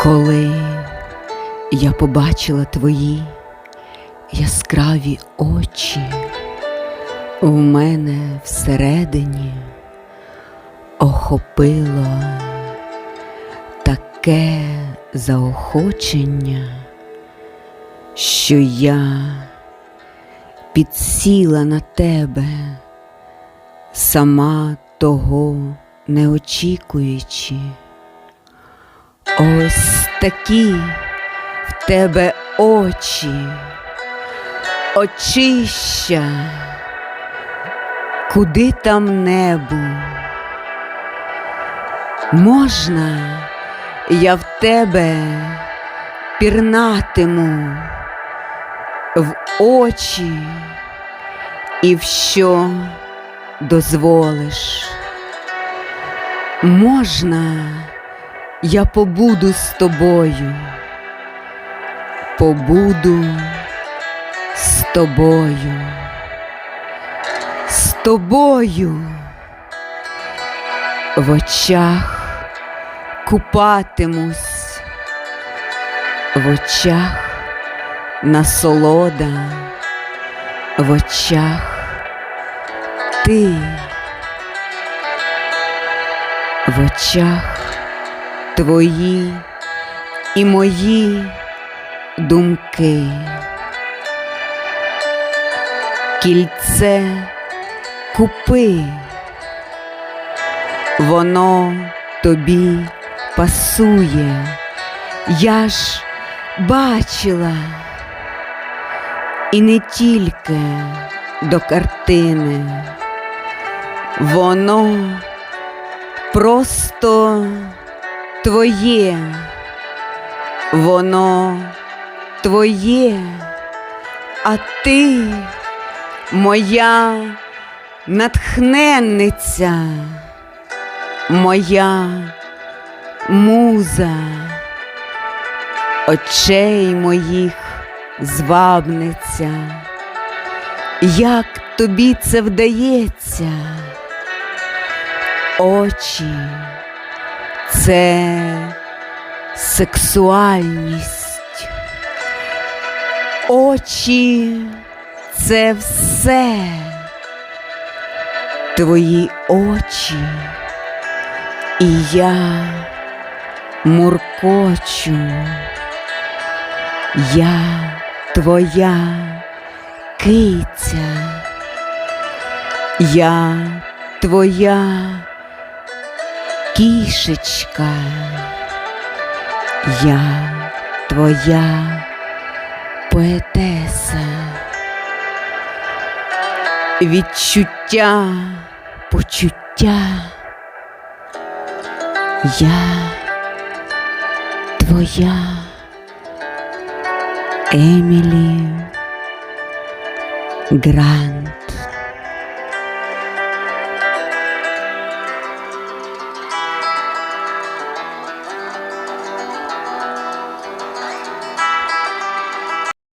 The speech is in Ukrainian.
Коли я побачила твої яскраві очі, в мене всередині охопило таке заохочення, що я підсіла на тебе, сама того не очікуючи. Ось такі в тебе очі, очища, куди там небу. Можна, я в тебе пірнатиму в очі і в що дозволиш. Можна, я побуду з тобою, побуду з тобою, з тобою. В очах купатимусь, в очах насолода, в очах ти, в очах твої і мої думки. Кільце купи, воно тобі пасує, я ж бачила і не тільки до картини, воно просто твоє, воно твоє, а ти моя натхненниця, моя муза, очей моїх звабниця, як тобі це вдається, очі це сексуальність, очі це все, твої очі, і я муркочу, я твоя киця, я твоя кішечка, я твоя поетеса, відчуття, почуття, я твоя Емілі Грант.